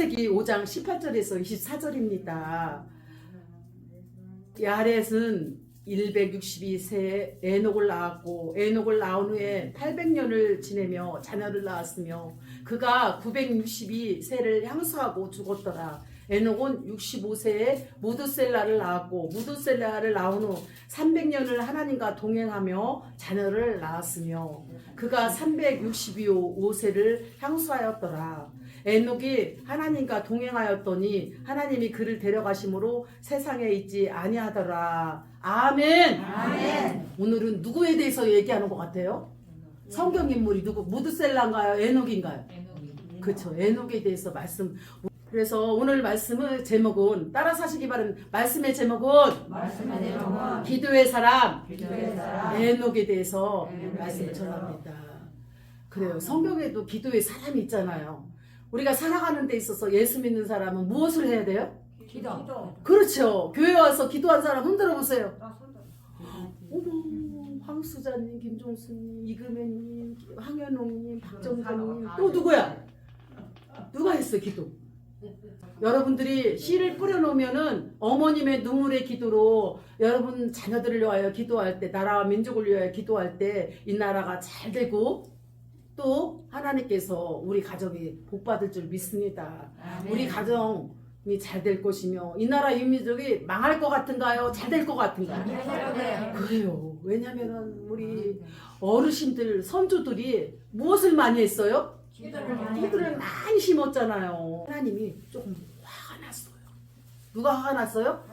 창세기 5장 18절에서 24절입니다. 야렛은 162세 에녹을 낳았고 에녹을 낳은 후에 800년을 지내며 자녀를 낳았으며 그가 962세를 향수하고 죽었더라. 에녹은 65세에 무드셀라를 낳았고 무드셀라를 낳은 후 300년을 하나님과 동행하며 자녀를 낳았으며 그가 365세를 향수하였더라. 에녹이 하나님과 동행하였더니 하나님이 그를 데려가심으로 세상에 있지 아니하더라. 아멘. 아멘. 오늘은 누구에 대해서 얘기하는 것 같아요? 성경 인물이 누구? 무드셀라인가요? 에녹인가요? 그렇죠. 에녹에 대해서 말씀. 그래서 오늘 말씀의 제목은 따라 사시기 바른 말씀의 제목은 말씀의 내용은 기도의 사람 기도의 사람 에녹에 대해서 말씀을. 전합니다. 그래요. 성경에도 기도의 사람이 있잖아요. 우리가 살아가는 데 있어서 예수 믿는 사람은 무엇을 해야 돼요? 기도. 그렇죠. 교회 와서 기도한 사람 흔들어 보세요. 어머, 황수자님, 김종수님, 이금혜님, 황현옥님, 박정자님, 또 누구야? 누가 했어 기도? 여러분들이 씨를 뿌려놓으면은 어머님의 눈물의 기도로 여러분 자녀들을 위하여 기도할 때 나라와 민족을 위하여 기도할 때 이 나라가 잘 되고 또 하나님께서 우리 가정이 복 받을 줄 믿습니다. 우리 가정이 잘 될 것이며 이 나라 유민족이 망할 것 같은가요? 잘 될 것 같은가요? 그래요. 왜냐면은 우리 어르신들 선조들이 무엇을 많이 했어요? 기도를 많이 심었잖아요. 하나님이 조금 화가 났어요. 누가 화가 났어요?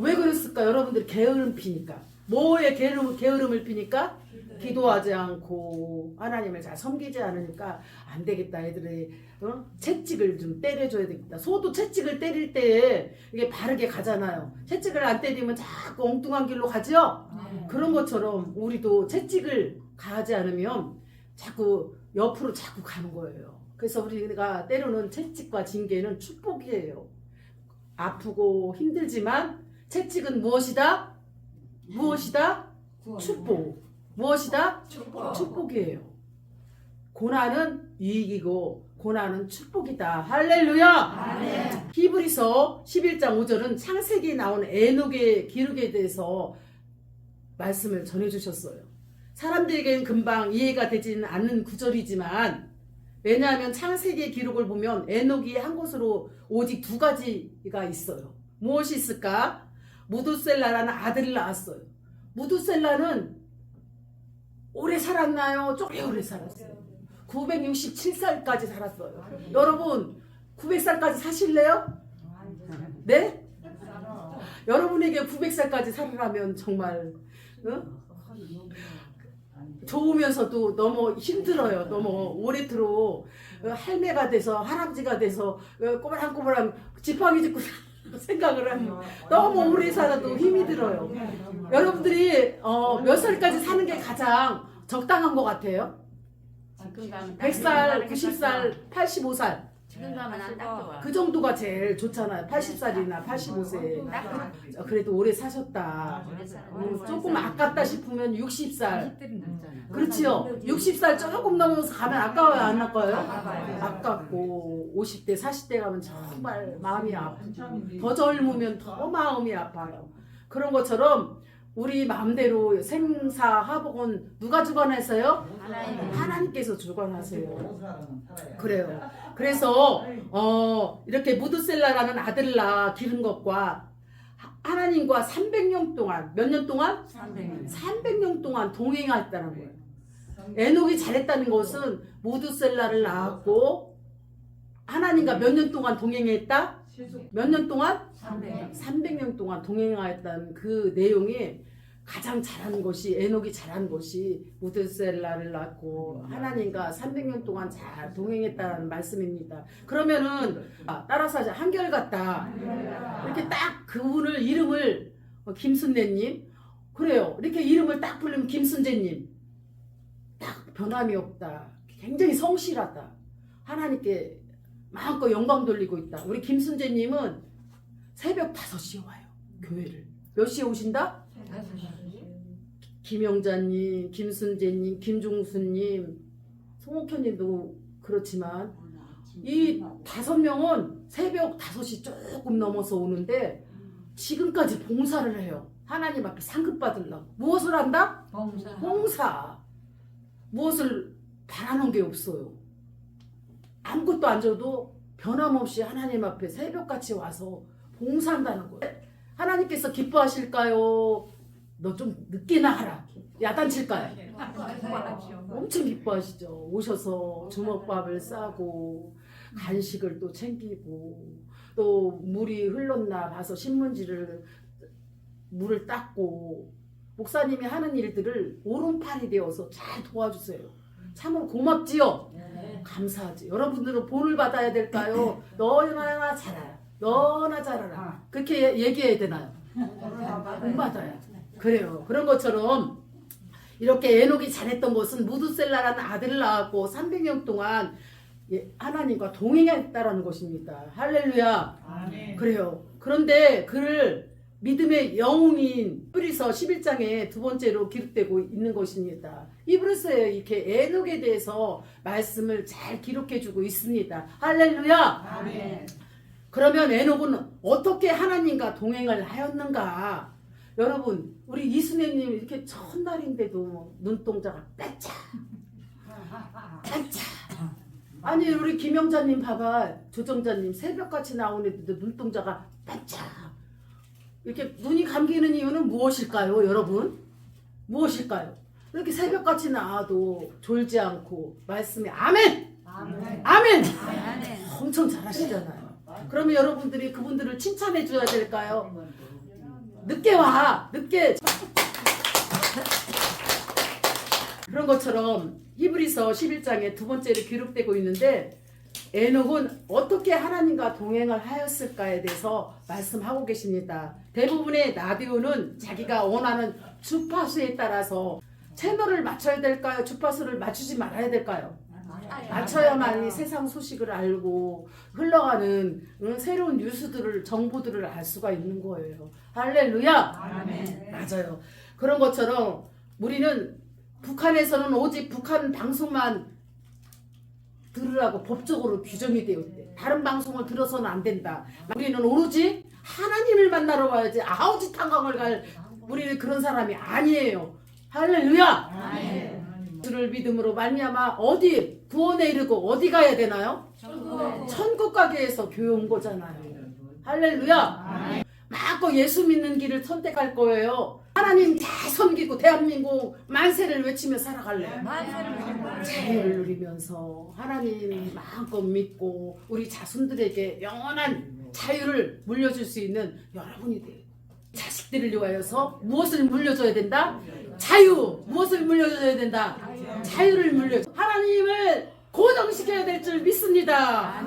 왜 그랬을까? 여러분들 게으름 피니까. 뭐에 게으름, 게으름을 피니까? 기도하지 않고 하나님을 잘 섬기지 않으니까 안 되겠다. 애들이 어? 채찍을 좀 때려줘야 되겠다. 소도 채찍을 때릴 때 이게 바르게 가잖아요. 채찍을 안 때리면 자꾸 엉뚱한 길로 가죠? 그런 것처럼 우리도 채찍을 가지 않으면 자꾸 옆으로 자꾸 가는 거예요. 그래서 우리가 때로는 채찍과 징계는 축복이에요. 아프고 힘들지만 채찍은 무엇이다? 무엇이다? 축복. 무엇이다? 축복. 축복이에요. 고난은 이익이고 고난은 축복이다. 할렐루야! 아멘. 히브리서 11장 5절은 창세기에 나온 에녹의 기록에 대해서 말씀을 전해 주셨어요. 사람들에게는 금방 이해가 되지는 않는 구절이지만 왜냐하면 창세기의 기록을 보면 에녹이 한 것으로 오직 두 가지가 있어요. 무엇이 있을까? 무두셀라라는 아들을 낳았어요. 무두셀라는 오래 살았나요? 좀 오래 살았어요. 967살까지 살았어요. 여러분 900살까지 사실래요? 네? 여러분에게 900살까지 살으라면 정말 어? 좋으면서도 너무 힘들어요. 너무 오래도록 어, 할매가 돼서 할아버지가 돼서 어, 꼬불랑꼬불랑 지팡이 짚고 생각을 하면 너무 오래 살아도 힘이 들어요. 여러분들이 어, 몇 살까지 사는 게 가장 적당한 것 같아요? 100살, 90살, 85살 지금 가면 안 딱 좋아. 그 정도가 제일 좋잖아요. 80살이나 85세. 어, 그래도 오래 사셨다. 음, 조금 아깝다 싶으면 60살. 그렇지요. 60살 조금 넘어서 가면 아까워요, 안 아까워요? 아깝고 50대, 40대 가면 정말 마음이 아프고 더 젊으면 더 마음이 아파요. 그런 것처럼 우리 마음대로 생사 하복은 누가 주관하세요? 하나님. 하나님 께서 주관하세요. 그래요. 그래서 어, 이렇게 무드셀라라는 아들을 낳아 기른 것과 하- 하나님과 300년 동안 몇 년 동안 300년 동안 동행했다는 거예요. 에녹이 잘했다는 것은 무드셀라를 낳았고 하나님과 몇 년 동안 동행했다? 몇 년 동안? 300년 동안 동행하였다는 그 내용이 가장 잘한 것이 에녹이 잘한 것이 무드셀라를 낳고 하나님과 300년 동안 잘 동행했다는 말씀입니다. 그러면은 아, 따라서 하자 한결같다. 이렇게 딱 그분을 이름을 어, 김순례님 그래요. 이렇게 이름을 딱 부르면 김순재님 딱 변함이 없다. 굉장히 성실하다. 하나님께 마음껏 영광 돌리고 있다. 우리 김순재님은 새벽 5시에 와요. 교회를. 몇 시에 오신다? 김영자님, 김순재님, 김종수님, 송옥현님도 그렇지만 이 다섯 명은 새벽 5시 조금 넘어서 오는데 지금까지 봉사를 해요. 하나님 앞에 상급 받으려고. 무엇을 한다? 봉사. 봉사. 무엇을 바라는 게 없어요. 아무것도 안 줘도 변함없이 하나님 앞에 새벽같이 와서 봉사한다는 거예요. 하나님께서 기뻐하실까요? 너 좀 늦게 나가라. 야단칠까요? 엄청 기뻐하시죠. 오셔서 주먹밥을 싸고 간식을 또 챙기고 또 물이 흘렀나 봐서 신문지를 물을 닦고 목사님이 하는 일들을 오른팔이 되어서 잘 도와주세요. 참으로 고맙지요. 감사하지. 여러분들은 본을 받아야 될까요? 너나 잘하라. 너나 잘하라. 그렇게 얘기해야 되나요? 본 받아야. 그래요. 그런 것처럼 이렇게 에녹이 잘했던 것은 무드셀라라는 아들을 낳았고 300년 동안 예, 하나님과 동행했다라는 것입니다. 할렐루야. 그래요. 그런데 그를 믿음의 영웅인 뿌리서 11장에 두 번째로 기록되고 있는 것입니다. 이브리서에 이렇게 에녹에 대해서 말씀을 잘 기록해 주고 있습니다. 할렐루야. 그러면 에녹은 어떻게 하나님과 동행을 하였는가? 여러분, 우리 이순애님 이렇게 첫날인데도 눈동자가 빼짝, 빼짝. 아니, 우리 김영자님 봐봐. 조정자님 새벽같이 나오는데도 눈동자가 빼짝. 이렇게 눈이 감기는 이유는 무엇일까요, 여러분? 무엇일까요? 이렇게 새벽같이 나와도 졸지 않고 말씀에 아멘! 아멘! 엄청 잘하시잖아요. 그러면 여러분들이 그분들을 칭찬해 줘야 될까요? 늦게 와 늦게 그런 것처럼 히브리서 11장에 두 번째로 기록되고 있는데 에녹은 어떻게 하나님과 동행을 하였을까에 대해서 말씀하고 계십니다. 대부분의 라디오는 자기가 원하는 주파수에 따라서 채널을 맞춰야 될까요? 주파수를 맞추지 말아야 될까요? 맞춰야만이 세상 소식을 알고 흘러가는 응, 새로운 뉴스들을 정보들을 알 수가 있는 거예요. 할렐루야. 맞아요. 그런 것처럼 우리는 북한에서는 오직 북한 방송만 들으라고 법적으로 규정이 되어 있대. 다른 방송을 들어서는 안 된다. 우리는 오로지 하나님을 만나러 와야지 아우지 탄광을 갈 우리는 그런 사람이 아니에요. 할렐루야. 주를 믿음으로 말미암아 어디 구원에 이르고 어디 가야 되나요? 천국 위해서 교회 온 거잖아요. 할렐루야. 마음껏 예수 믿는 길을 선택할 거예요. 하나님 다 섬기고 대한민국 만세를 외치며 살아갈래요. 자유를 누리면서 하나님 마음껏 믿고 우리 자손들에게 영원한 자유를 물려줄 수 있는 여러분이 돼요. 자식들을 위하여서 무엇을 물려줘야 된다? 자유. 무엇을 물려줘야 된다? 자유를 물려. 하나님을 고정시켜야 될 줄 믿습니다.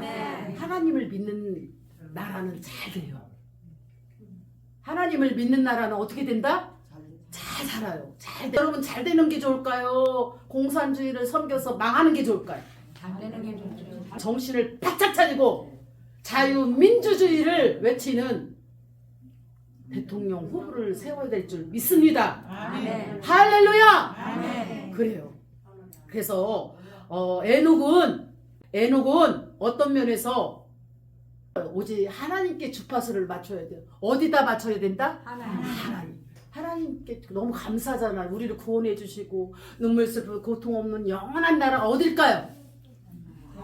하나님을 믿는 나라는 잘 돼요. 하나님을 믿는 나라는 어떻게 된다? 잘 살아요. 잘 돼. 여러분 잘 되는 게 좋을까요? 공산주의를 섬겨서 망하는 게 좋을까요? 정신을 바짝 차리고 자유민주주의를 외치는 대통령 후보를 세워야 될 줄 믿습니다. 할렐루야! 그래요. 그래서 어, 에녹은 에녹은 어떤 면에서 오직 하나님께 주파수를 맞춰야 돼요. 어디다 맞춰야 된다? 하나님. 하나님 께 너무 감사하잖아요. 우리를 구원해 주시고 눈물 슬프 고통 없는 영원한 나라가 어딜까요?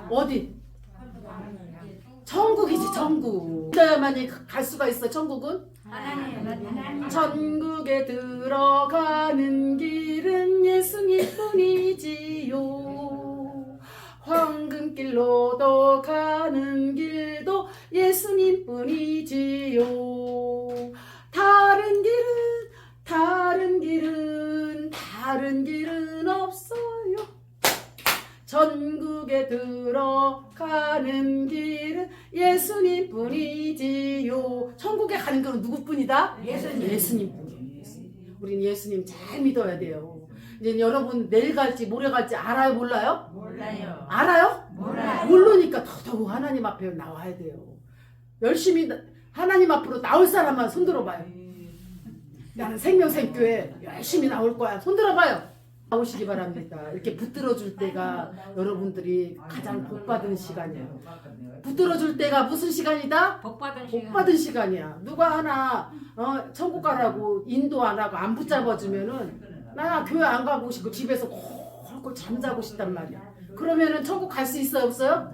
어디? 천국이지 천국. 믿어야만이 갈 수가 있어 천국은? 천국에 들어가는 길은 예수님 뿐이지요. 황금길로도 가는 길도 예수님 뿐이지요. 다른 길은 다른 길은 다른 길은 없어요. 전국에 들어가는 길은 예수님뿐이지요. 천국에 가는 건 누구뿐이다? 예수님. 예수님뿐이에요. 예수님. 우린 예수님 잘 믿어야 돼요. 이제 여러분 내일 갈지 모레 갈지 알아요 몰라요? 몰라요. 알아요? 몰라요. 모르니까 더더욱 하나님 앞에 나와야 돼요. 열심히 나- 하나님 앞으로 나올 사람만 손들어 봐요. 나는 생명생교회 열심히 나올 거야. 손 들어봐요. 나오시기 바랍니다. 이렇게 붙들어 줄 때가 여러분들이 가장 복 받은 시간이에요. 붙들어 줄 때가 무슨 시간이다? 복 받은 복 시간. 받은 시간이야. 누가 하나 어, 천국 가라고 인도 안 하고 안 붙잡아 주면은 나 교회 안 가고 싶고 집에서 콜콜 잠자고 싶단 말이야. 그러면은 천국 갈 수 있어요, 없어요?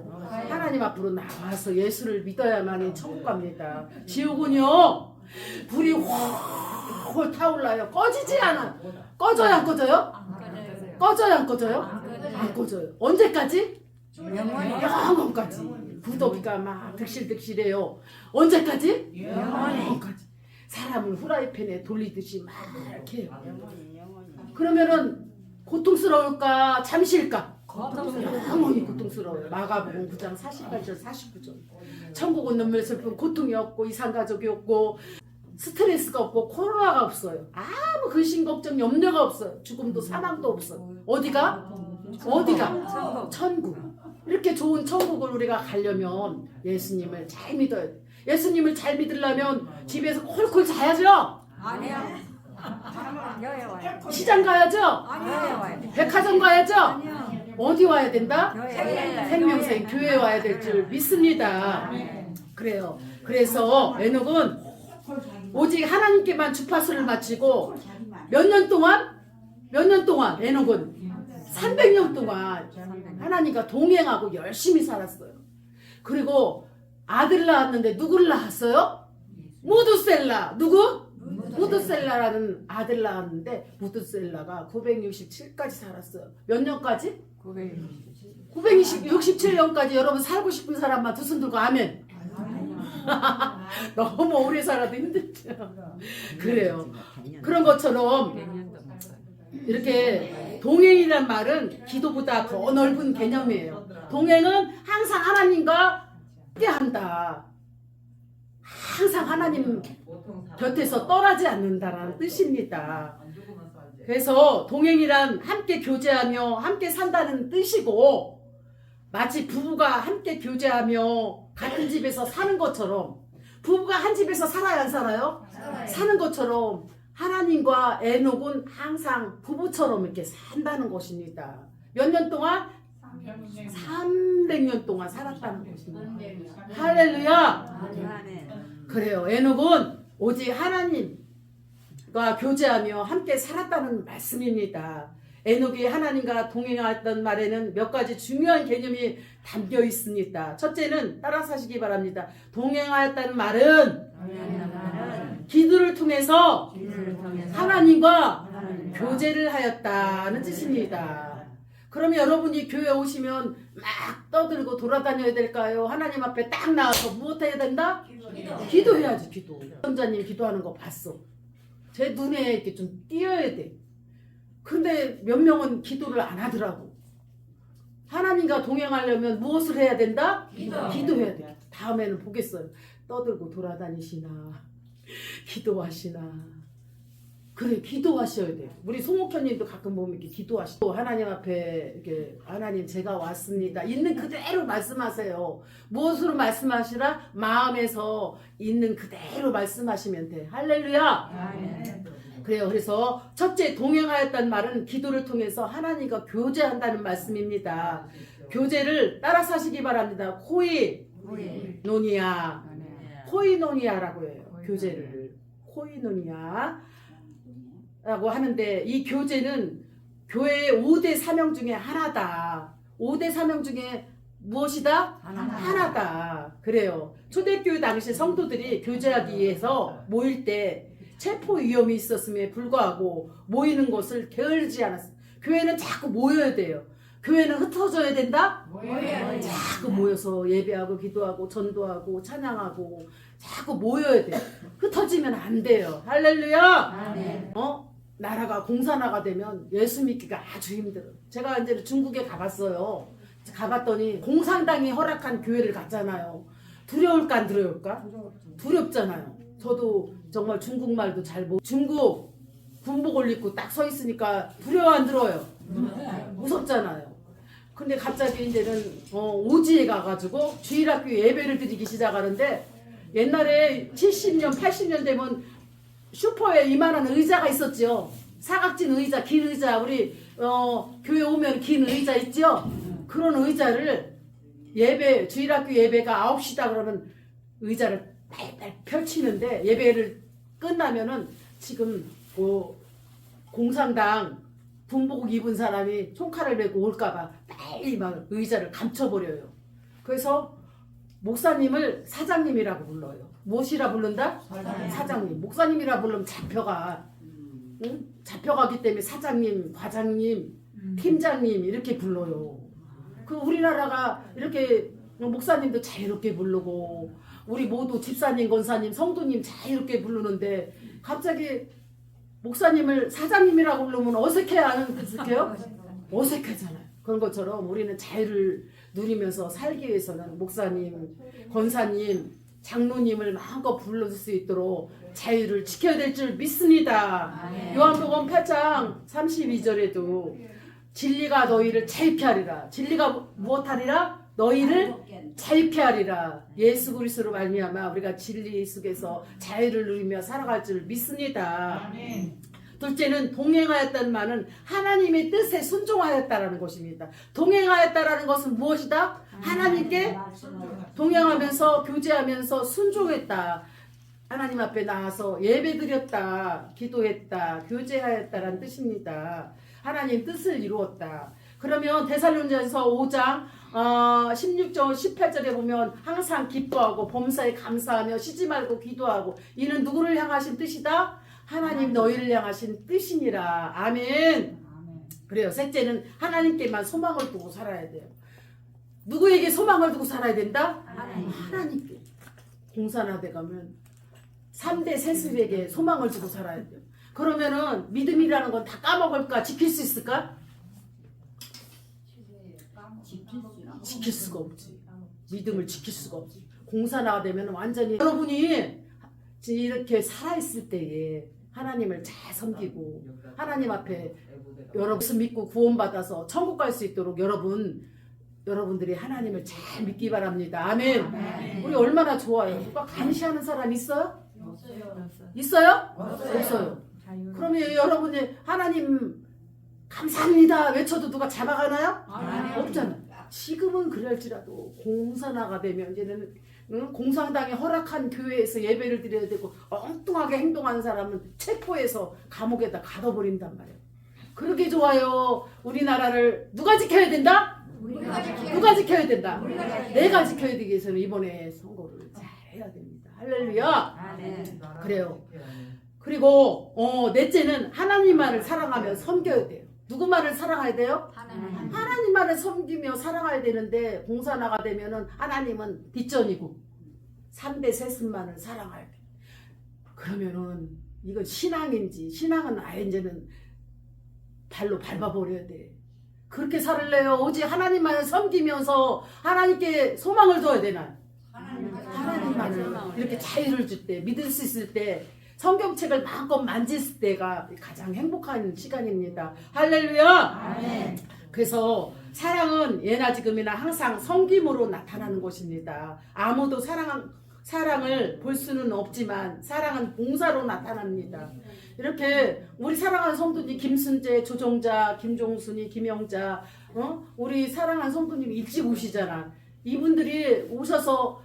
하나님 앞으로 나와서 예수를 믿어야만이 천국 갑니다. 지옥은요 불이 훨 훨 타올라요. 꺼지지 않아. 꺼져요, 안 꺼져요? 안 꺼져요. 꺼져요, 안 꺼져요? 안 꺼져요. 언제까지? 영원히. 영원까지. 부더기가 막 득실득실해요. 언제까지? 영원까지. 사람을 후라이팬에 돌리듯이 막 이렇게 해요. 그러면은 고통스러울까 잠시일까? 영원히 고통스러워요. 마가복음 9장 48절 49절. 천국은 눈물 슬픈 고통이 없고 이상가족이 없고 스트레스가 없고 코로나가 없어요. 아무 근심 걱정 염려가 없어요. 죽음도 사망도 없어요. 어디가? 어디가? 천국. 이렇게 좋은 천국을 우리가 가려면 예수님을 잘 믿어야 돼. 예수님을 잘 믿으려면 집에서 콜콜 자야죠. 와요. 시장 가야죠. 아니요. 와요. 백화점 가야죠. 아니요. 어디 와야 된다? 생명생 교회 와야 될 줄 믿습니다. 그래요. 그래서 에녹은 오직 하나님께만 주파수를 마치고 몇 년 동안 몇 년 동안 에녹은 300년 동안 하나님과 동행하고 열심히 살았어요. 그리고 아들 낳았는데 누구를 낳았어요? 무드셀라. 누구? 무드셀라라는 아들 낳았는데 무드셀라가 967까지 살았어요. 몇 년까지? 967년까지 여러분 살고 싶은 사람만 두 손 들고 아멘. 너무 오래 살아도 힘들죠. 그래요. 그런 것처럼 이렇게 동행이란 말은 기도보다 더 넓은 개념이에요. 동행은 항상 하나님과 함께한다. 항상 하나님 곁에서 떠나지 않는다라는 뜻입니다. 그래서 동행이란 함께 교제하며 함께 산다는 뜻이고 마치 부부가 함께 교제하며 같은 집에서 사는 것처럼 부부가 한 집에서 살아야 안 살아요? 사는 것처럼 하나님과 에녹은 항상 부부처럼 이렇게 산다는 것입니다. 몇 년 동안? 300년 동안 살았다는 것입니다. 할렐루야! 그래요. 에녹은 오직 하나님과 교제하며 함께 살았다는 말씀입니다. 에녹이 하나님과 동행했던 말에는 몇 가지 중요한 개념이 담겨 있습니다. 첫째는 따라서 하시기 바랍니다. 동행하였다는 말은 기도를 통해서 하나님과 교제를 하였다는 뜻입니다. 그러면 여러분이 교회 오시면 막 떠들고 돌아다녀야 될까요? 하나님 앞에 딱 나와서 무엇 해야 된다? 기도해야지 기도. 선자님 기도하는 거 봤어. 제 눈에 이렇게 좀 띄어야 돼. 근데 몇 명은 기도를 안 하더라고. 하나님과 동행하려면 무엇을 해야 된다? 기도. 기도해야 돼. 다음에는 보겠어요. 떠들고 돌아다니시나, 기도하시나. 그래, 기도하셔야 돼. 우리 송옥현님도 가끔 보면 이렇게 기도하시고 하나님 앞에 이렇게 하나님 제가 왔습니다. 있는 그대로 말씀하세요. 무엇으로 말씀하시라? 마음에서 있는 그대로 말씀하시면 돼. 할렐루야. 그래요. 그래서 첫째 동행하였다는 말은 기도를 통해서 하나님과 교제한다는 말씀입니다. 교제를 따라서 하시기 바랍니다. 코이 노니아, 코이노니아라고 해요. 교제를 코이노니아. 라고 하는데 이 교제는 교회의 5대 사명 중에 하나다. 5대 사명 중에 무엇이다? 하나다. 그래요. 초대교회 당시 성도들이 교제하기 위해서 모일 때 체포 위험이 있었음에 불구하고 모이는 것을 게을지 않았어. 교회는 자꾸 모여야 돼요. 교회는 흩어져야 된다? 자꾸 모여서 예배하고 기도하고 전도하고 찬양하고 자꾸 모여야 돼. 흩어지면 안 돼요. 할렐루야. 어? 나라가 공산화가 되면 예수 믿기가 아주 힘들어. 제가 이제 중국에 가봤어요. 가봤더니 공산당이 허락한 교회를 갔잖아요. 두려울까 안 두려울까? 두렵잖아요. 저도 정말 중국말도 잘 못. 중국 군복을 입고 딱 서 있으니까 두려워 안 들어요. 무섭잖아요. 근데 갑자기 이제는 어, 오지에 가가지고 주일학교 예배를 드리기 시작하는데 옛날에 70년, 80년 되면 슈퍼에 이만한 의자가 있었죠. 사각진 의자, 긴 의자, 우리 어, 교회 오면 긴 의자 있죠? 그런 의자를 예배, 주일학교 예배가 9시다 그러면 의자를 빨빨 펼치는데 예배를 끝나면은 지금 그 공산당 군복 입은 사람이 총칼을 메고 올까봐 빨리 막 의자를 감춰버려요. 그래서 목사님을 사장님이라고 불러요. 무엇이라 부른다? 사장님. 목사님이라 부르면 잡혀가. 응? 잡혀가기 때문에 사장님, 과장님, 팀장님 이렇게 불러요. 그 우리나라가 이렇게 목사님도 자유롭게 부르고 우리 모두 집사님, 권사님, 성도님 자유롭게 부르는데 갑자기 목사님을 사장님이라고 부르면 어색해하는 어색해요? 어색하잖아요. 그런 것처럼 우리는 자유를 누리면서 살기 위해서는 목사님, 권사님, 장로님을 마음껏 불러줄 수 있도록 자유를 지켜야 될 줄 믿습니다. 요한복음 8장 32절에도 진리가 너희를 자유케 하리라. 진리가 무엇하리라? 너희를 자유케 하리라. 예수 그리스도로 말미암아 우리가 진리 속에서 자유를 누리며 살아갈 줄 믿습니다. 둘째는 동행하였다는 말은 하나님의 뜻에 순종하였다라는 것입니다. 동행하였다라는 것은 무엇이다? 하나님께 동행하면서 교제하면서 순종했다. 하나님 앞에 나와서 예배드렸다, 기도했다, 교제하였다라는 뜻입니다. 하나님 뜻을 이루었다. 그러면 데살로니가서 5장 어, 16절 18절에 보면 항상 기뻐하고 범사에 감사하며 쉬지 말고 기도하고 이는 누구를 향하신 뜻이다? 하나님 너희를 향하신 뜻이니라. 아멘. 그래요. 셋째는 하나님께만 소망을 두고 살아야 돼요. 누구에게 소망을 두고 살아야 된다? 하나님께. 공산화돼 가면 3대 세습에게 소망을 두고 살아야 돼요. 그러면은 믿음이라는 건 다 까먹을까? 지킬 수 있을까? 지킬 수가 없지. 믿음을 지킬 수가 없지. 공산화가 되면 완전히 여러분이 이렇게 살아있을 때에 하나님을 잘 섬기고 하나님 앞에 여러분 믿고 구원받아서 천국 갈 수 있도록 여러분 여러분들이 하나님을 잘 믿기 바랍니다. 아멘. 우리 얼마나 좋아요. 누가 감시하는 사람 있어요? 있어요? 없어요. 그러면 여러분이 하나님 감사합니다 외쳐도 누가 잡아가나요? 없잖아. 지금은 그럴지라도 공산화가 되면 이제는 응? 공산당이 허락한 교회에서 예배를 드려야 되고 엉뚱하게 행동하는 사람은 체포해서 감옥에다 가둬버린단 말이에요. 그러게 좋아요. 우리나라를 누가 지켜야 된다? 누가 지켜야 된다? 내가 지켜야 되기 위해서는 이번에 선거를 잘 해야 됩니다. 할렐루야. 그래요. 그리고 어, 넷째는 하나님만을 사랑하며 섬겨야 돼요. 누구만을 사랑해야 돼요? 하나님만을 섬기며 사랑해야 되는데 공산화가 되면은 하나님은 뒷전이고 3대 세습만을 사랑해야 돼. 그러면은 이건 신앙인지 신앙은 아예 이제는 발로 밟아버려야 돼. 그렇게 살을래요. 오직 하나님만을 섬기면서 하나님께 소망을 둬야 되나? 하나님만을 이렇게 자유를 줄 때, 믿을 수 있을 때, 성경책을 마음껏 만질 때가 가장 행복한 시간입니다. 할렐루야! 그래서 사랑은 예나 지금이나 항상 섬김으로 나타나는 것입니다. 아무도 사랑, 사랑을 볼 수는 없지만 사랑은 봉사로 나타납니다. 이렇게 우리 사랑하는 성도님 김순재, 조정자, 김종순이, 김영자, 어? 우리 사랑하는 성도님 일찍 오시잖아. 이분들이 오셔서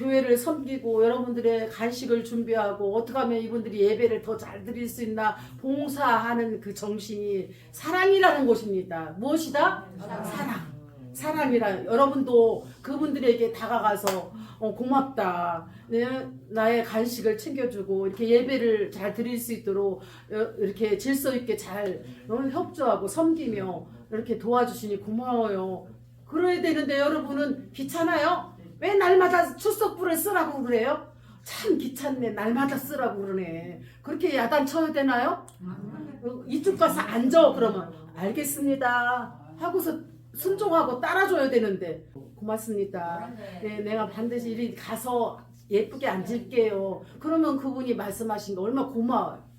교회를 섬기고 여러분들의 간식을 준비하고 어떻게 하면 이분들이 예배를 더 잘 드릴 수 있나 봉사하는 그 정신이 사랑이라는 것입니다. 무엇이다? 사랑. 사랑이라 여러분도 그분들에게 다가가서 어, 고맙다. 네, 나의 간식을 챙겨주고 이렇게 예배를 잘 드릴 수 있도록 어, 이렇게 질서 있게 잘 어, 협조하고 섬기며 이렇게 도와주시니 고마워요. 그래야 되는데 여러분은 귀찮아요? 왜 날마다 출석부를 쓰라고 그래요? 참 귀찮네. 날마다 쓰라고 그러네. 그렇게 야단 쳐야 되나요? 어, 이쪽 가서 앉아 그러면 알겠습니다. 하고서 순종하고 따라줘야 되는데 고맙습니다. 네, 내가 반드시 이리 가서 예쁘게 앉을게요. 그러면 그분이 말씀하신 거 얼마나 고마워요.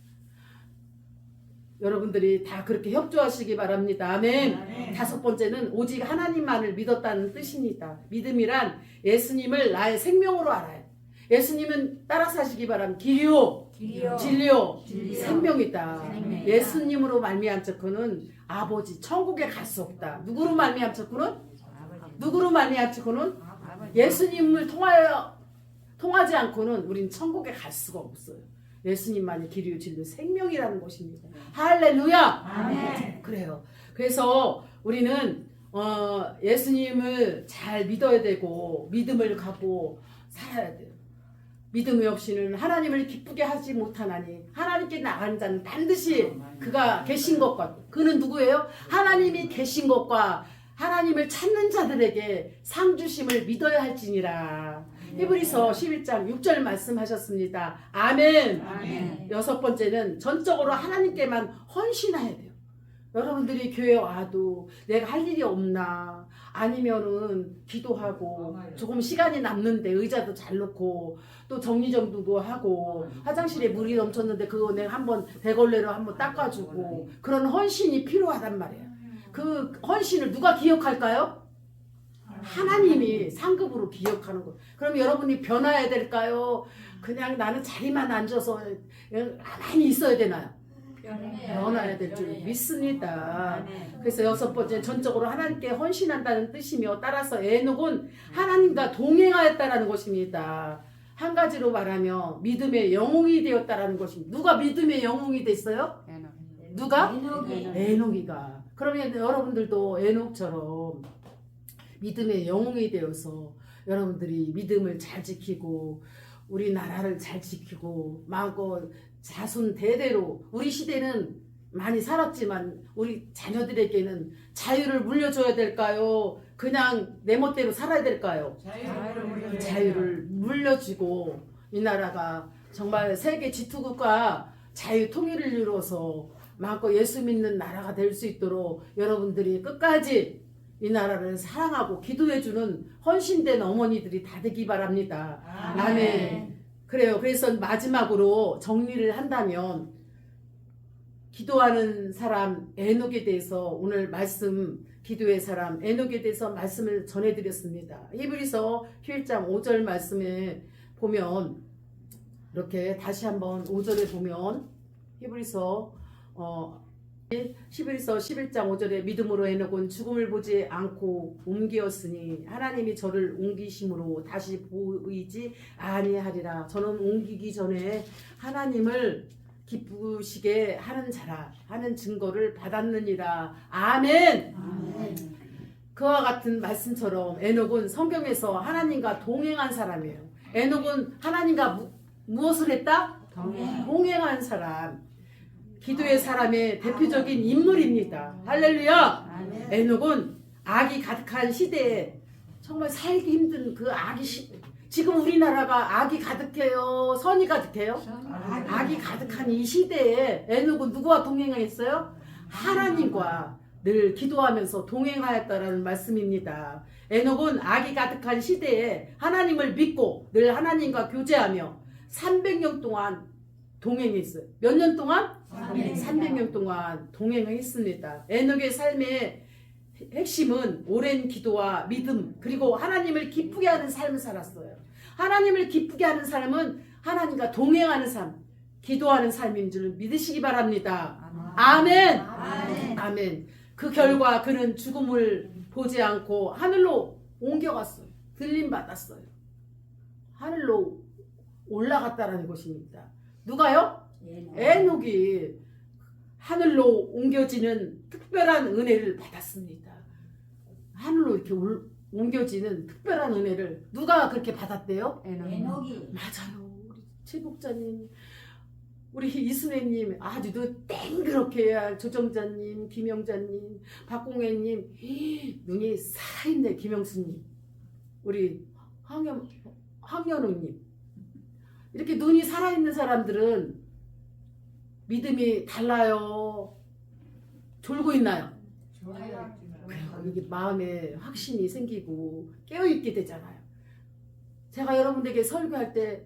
여러분들이 다 그렇게 협조하시기 바랍니다. 아멘. 다섯 번째는 오직 하나님만을 믿었다는 뜻입니다. 믿음이란 예수님을 나의 생명으로 알아요. 예수님은 따라 사시기 바람 기요 길이요. 진리요 진리요. 생명이다. 생명이다. 예수님으로 말미암 척그는 아버지 천국에 갈 수 없다. 누구로 말미암 척그는 누구로 말미암 척그는 아버지. 예수님을 통하여 통하지 않고는 우린 천국에 갈 수가 없어요. 예수님만이 길이요 진리요 생명이라는 것입니다. 할렐루야. 아멘. 그래요. 그래서 우리는 어, 예수님을 잘 믿어야 되고 믿음을 갖고 살아야 돼요. 믿음이 없이는 하나님을 기쁘게 하지 못하나니 하나님께 나간 자는 반드시 그가 계신 것과 그는 누구예요? 하나님이 계신 것과 하나님을 찾는 자들에게 상 주심을 믿어야 할지니라. 히브리서 11장 6절 말씀하셨습니다. 아멘. 아멘. 여섯 번째는 전적으로 하나님께만 헌신해야 돼요. 여러분들이 교회 와도 내가 할 일이 없나 아니면은 기도하고 조금 시간이 남는데 의자도 잘 놓고 또 정리정돈도 하고 화장실에 물이 넘쳤는데 그거 내가 한번 대걸레로 한번 닦아주고 그런 헌신이 필요하단 말이에요. 그 헌신을 누가 기억할까요? 하나님이 상급으로 기억하는 거. 그럼 여러분이 변화해야 될까요? 그냥 나는 자리만 앉아서 가만히 있어야 되나요? 변화해야 될 줄 믿습니다. 그래서 여섯 번째 전적으로 하나님께 헌신한다는 뜻이며 따라서 에녹은 하나님과 동행하였다라는 것입니다. 한 가지로 말하며 믿음의 영웅이 되었다라는 것입니다. 누가 믿음의 영웅이 됐어요? 누가? 에녹이. 에녹이가. 그러면 여러분들도 에녹처럼 믿음의 영웅이 되어서 여러분들이 믿음을 잘 지키고 우리나라를 잘 지키고 마음껏 자손 대대로 우리 시대는 많이 살았지만 우리 자녀들에게는 자유를 물려줘야 될까요? 그냥 내 멋대로 살아야 될까요? 자유를 물려주고 이 나라가 정말 세계 지투국가 자유 통일을 이루어서 마음껏 예수 믿는 나라가 될 수 있도록 여러분들이 끝까지 이 나라를 사랑하고 기도해주는 헌신된 어머니들이 다 되기 바랍니다. 아멘. 그래요. 그래서 마지막으로 정리를 한다면 기도하는 사람 에녹에 대해서 오늘 말씀 기도의 사람 에녹에 대해서 말씀을 전해드렸습니다. 히브리서 11장 5절 말씀에 보면 이렇게 다시 한번 5절에 보면 히브리서 어 11서 11장 5절에 믿음으로 에녹은 죽음을 보지 않고 옮기었으니 하나님이 저를 옮기심으로 다시 보이지 아니하리라. 저는 옮기기 전에 하나님을 기쁘시게 하는 자라 하는 증거를 받았느니라. 아멘. 아멘. 그와 같은 말씀처럼 에녹은 성경에서 하나님과 동행한 사람이에요. 에녹은 하나님과 무, 무엇을 했다? 동행. 동행한 사람. 기도의 사람의 대표적인 인물입니다. 할렐루야! 에녹은 악이 가득한 시대에 정말 살기 힘든 그 악이 시, 지금 우리나라가 악이 가득해요. 선이 가득해요. 악이 가득한 이 시대에 에녹은 누구와 동행했어요? 하나님과 늘 기도하면서 동행하였다라는 말씀입니다. 에녹은 악이 가득한 시대에 하나님을 믿고 늘 하나님과 교제하며 300년 동안 동행했어요. 몇 년 동안? 300년 동안 동행을 했습니다. 에녹의 삶의 핵심은 오랜 기도와 믿음 그리고 하나님을 기쁘게 하는 삶을 살았어요. 하나님을 기쁘게 하는 삶은 하나님과 동행하는 삶, 기도하는 삶인 줄 믿으시기 바랍니다. 아멘. 아멘. 아멘. 그 결과 그는 죽음을 보지 않고 하늘로 옮겨갔어요. 들림 받았어요. 하늘로 올라갔다라는 것입니다. 누가요? 에녹이 하늘로 옮겨지는 특별한 은혜를 받았습니다. 하늘로 이렇게 올- 옮겨지는 특별한 은혜를 누가 그렇게 받았대요? 에녹이. 맞아요. 우리 최복자님, 우리 이순애님, 아주 그 땡그렇게 조정자님, 김영자님, 박공혜님, 이, 눈이 살아있네, 김영수님. 우리 황현, 황현우님. 이렇게 눈이 살아있는 사람들은 믿음이 달라요. 졸고 있나요? 그래요. 이게 마음에 확신이 생기고 깨어있게 되잖아요. 제가 여러분들에게 설교할 때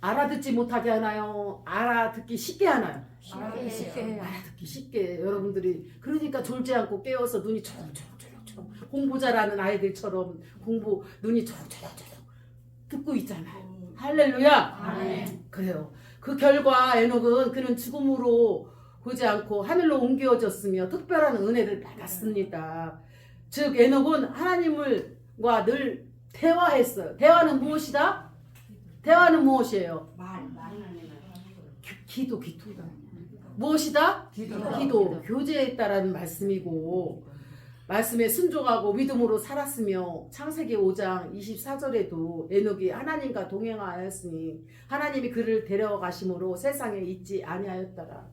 알아듣지 못하게 하나요? 알아듣기 쉽게 하나요? 쉽게 해요. 알아듣기 쉽게 여러분들이 그러니까 졸지 않고 깨어서 눈이 초롱초롱초롱 공부 잘하는 아이들처럼 공부 눈이 초롱초롱초롱 듣고 있잖아요. 할렐루야. 아멘. 그래요. 그 결과 에녹은 그는 죽음으로 보지 않고 하늘로 옮겨졌으며 특별한 은혜를 받았습니다. 즉 에녹은 하나님을과 늘 대화했어요. 대화는 무엇이다? 대화는 무엇이에요? 말, 말. 기 도, 기도다. 무엇이다? 기도. 기도, 교제했다라는 말씀이고 말씀에 순종하고 믿음으로 살았으며 창세기 5장 24절에도 에녹이 하나님과 동행하였으니 하나님이 그를 데려가심으로 세상에 있지 아니하였더라.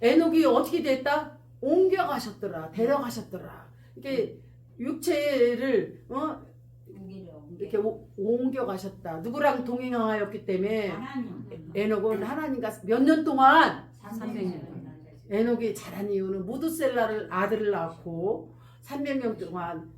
에녹이 어떻게 됐다? 옮겨가셨더라. 데려가셨더라. 이게 육체를 어? 이렇게 오- 옮겨가셨다. 누구랑 동행하였기 때문에. 에녹은 하나님과 몇 년 동안 300년. 에녹이 자란 이유는 무드셀라를 아들을 낳고 300년 동안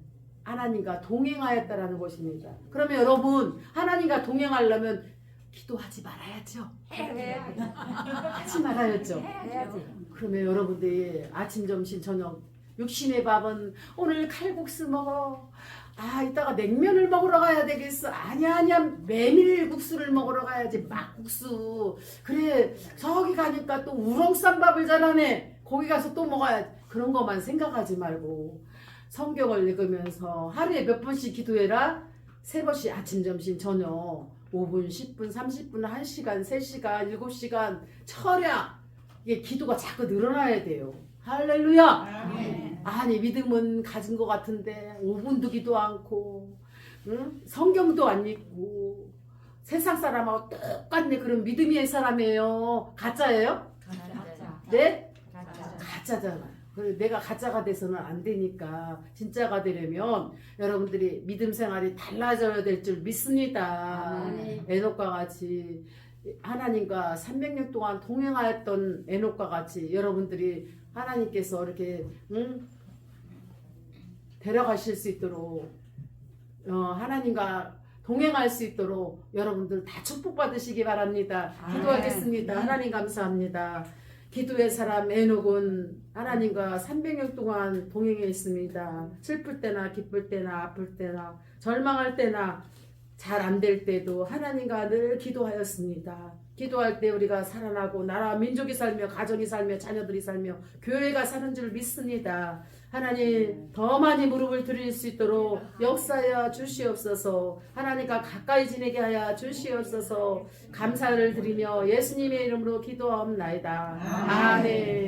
하나님과 동행하였다라는 것입니다. 그러면 여러분 하나님과 동행하려면 기도하지 말아야죠. 하지 말아야죠. 해야지. 그러면 여러분들이 아침, 점심, 저녁 육신의 밥은 오늘 칼국수 먹어. 아 이따가 냉면을 먹으러 가야 되겠어. 아니야 아니야 메밀국수를 먹으러 가야지 막국수. 그래 저기 가니까 또 우렁쌈밥을 잘하네. 거기 가서 또 먹어야 그런 것만 생각하지 말고 성경을 읽으면서 하루에 몇 번씩 기도해라. 세 번씩 아침, 점심, 저녁 5분, 10분, 30분, 1시간, 3시간, 7시간 철야 이게 기도가 자꾸 늘어나야 돼요. 할렐루야. 아니 믿음은 가진 것 같은데 5분도 기도 않고 응? 성경도 안 읽고 세상 사람하고 똑같네 그럼 믿음의 사람이에요 가짜예요? 가짜. 네? 가짜. 가짜잖아요 내가 가짜가 돼서는 안 되니까 진짜가 되려면 여러분들이 믿음 생활이 달라져야 될 줄 믿습니다. 에녹과 같이 하나님과 300년 동안 동행하였던 에녹과 같이 여러분들이 하나님께서 이렇게 응? 데려가실 수 있도록 어, 하나님과 동행할 수 있도록 여러분들 다 축복받으시기 바랍니다. 기도하겠습니다. 하나님 감사합니다. 기도의 사람 에녹은 하나님과 300년 동안 동행했습니다. 슬플 때나 기쁠 때나 아플 때나 절망할 때나 잘 안 될 때도 하나님과 늘 기도하였습니다. 기도할 때 우리가 살아나고 나라 민족이 살며 가정이 살며 자녀들이 살며 교회가 사는 줄 믿습니다. 하나님 더 많이 무릎을 드릴 수 있도록 역사하여 주시옵소서. 하나님과 가까이 지내게 하여 주시옵소서. 감사를 드리며 예수님의 이름으로 기도하옵나이다. 아멘.